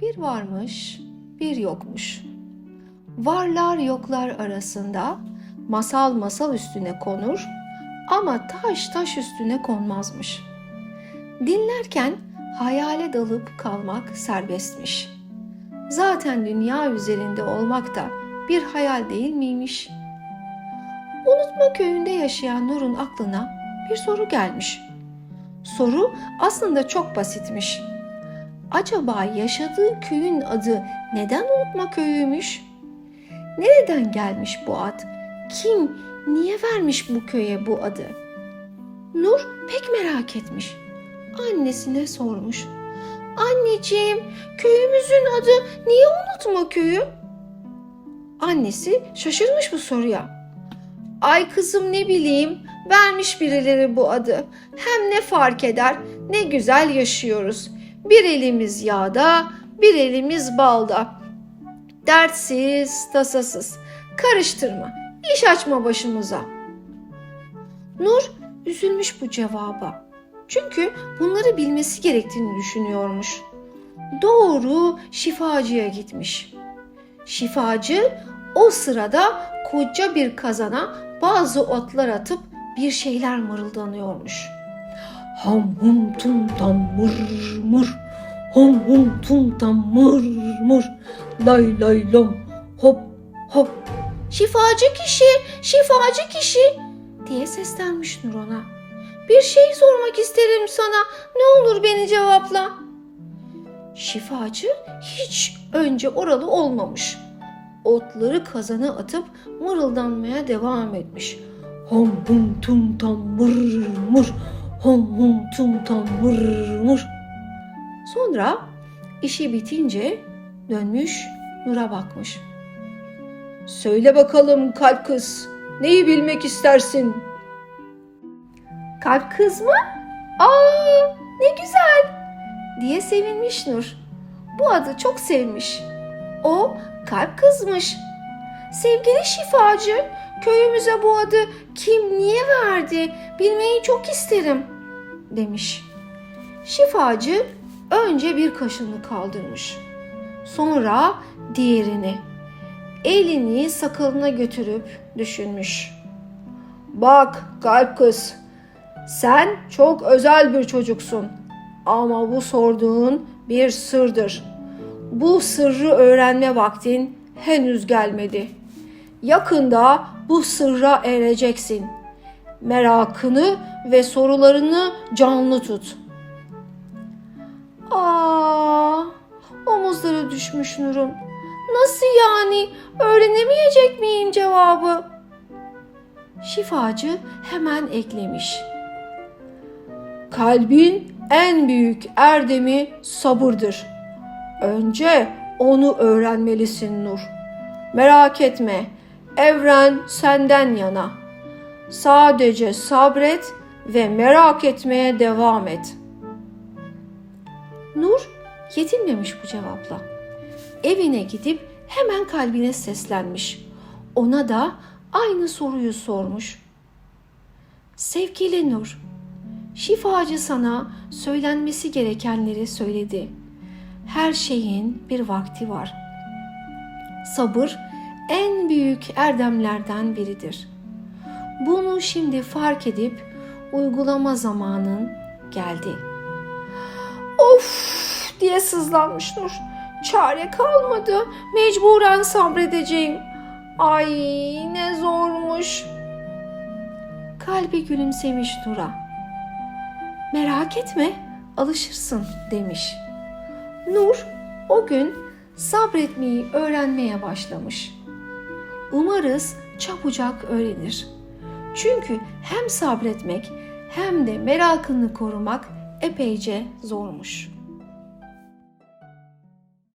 Bir varmış, bir yokmuş. Varlar yoklar arasında masal masal üstüne konur ama taş taş üstüne konmazmış. Dinlerken hayale dalıp kalmak serbestmiş. Zaten dünya üzerinde olmak da bir hayal değil miymiş? Unutma köyünde yaşayan Nur'un aklına bir soru gelmiş. Soru aslında çok basitmiş. Acaba yaşadığı köyün adı neden Unutma Köyü'ymüş? Nereden gelmiş bu ad? Kim, niye vermiş bu köye bu adı? Nur pek merak etmiş. Annesine sormuş. Anneciğim, köyümüzün adı niye Unutma Köyü? Annesi şaşırmış bu soruya. Ay kızım ne bileyim, vermiş birileri bu adı. Hem ne fark eder, ne güzel yaşıyoruz. Bir elimiz yağda, bir elimiz balda. Dertsiz, tasasız. Karıştırma, iş açma başımıza. Nur üzülmüş bu cevaba. Çünkü bunları bilmesi gerektiğini düşünüyormuş. Doğru şifacıya gitmiş. Şifacı o sırada koca bir kazana bazı otlar atıp bir şeyler mırıldanıyormuş. Ham hum tum tam mır mır. Hum hum tum tam mır mır. Lay lay lam hop hop. Şifacı kişi, şifacı kişi diye seslenmiş Nur ona. Bir şey sormak isterim sana. Ne olur beni cevapla. Şifacı hiç önce oralı olmamış. Otları kazana atıp mırıldanmaya devam etmiş. Hom hum tum tam mır mır. Hom hum tum tam mır mır. Sonra işi bitince dönmüş Nur'a bakmış. Söyle bakalım kalp kız, neyi bilmek istersin? Kalp kız mı? Aa, ne güzel diye sevinmiş Nur. Bu adı çok sevmiş. O kalp kızmış. Sevgili şifacı, köyümüze bu adı kim niye verdi bilmeyi çok isterim demiş. Şifacı önce bir kaşını kaldırmış. Sonra diğerini. Elini sakalına götürüp düşünmüş. Bak kalp kız, sen çok özel bir çocuksun. Ama bu sorduğun bir sırdır. Bu sırrı öğrenme vaktin henüz gelmedi. Yakında bu sırra ereceksin. Merakını ve sorularını canlı tut. Aa, omuzları düşmüş Nur'un. Nasıl yani? Öğrenemeyecek miyim cevabı? Şifacı hemen eklemiş. Kalbin en büyük erdemi sabırdır. Önce onu öğrenmelisin Nur. Merak etme, evren senden yana. Sadece sabret ve merak etmeye devam et. Nur yetinmemiş bu cevapla. Evine gidip hemen kalbine seslenmiş. Ona da aynı soruyu sormuş. Sevgili Nur, şifacı sana söylenmesi gerekenleri söyledi. Her şeyin bir vakti var. Sabır en büyük erdemlerden biridir. Bunu şimdi fark edip uygulama zamanın geldi. Of diye sızlanmış Nur. Çare kalmadı. Mecburen sabredeceğim. Ay ne zormuş. Kalbi gülümsemiş Nur'a. Merak etme, alışırsın demiş. Nur o gün sabretmeyi öğrenmeye başlamış. Umarız çabucak öğrenir. Çünkü hem sabretmek hem de merakını korumak epeyce zormuş.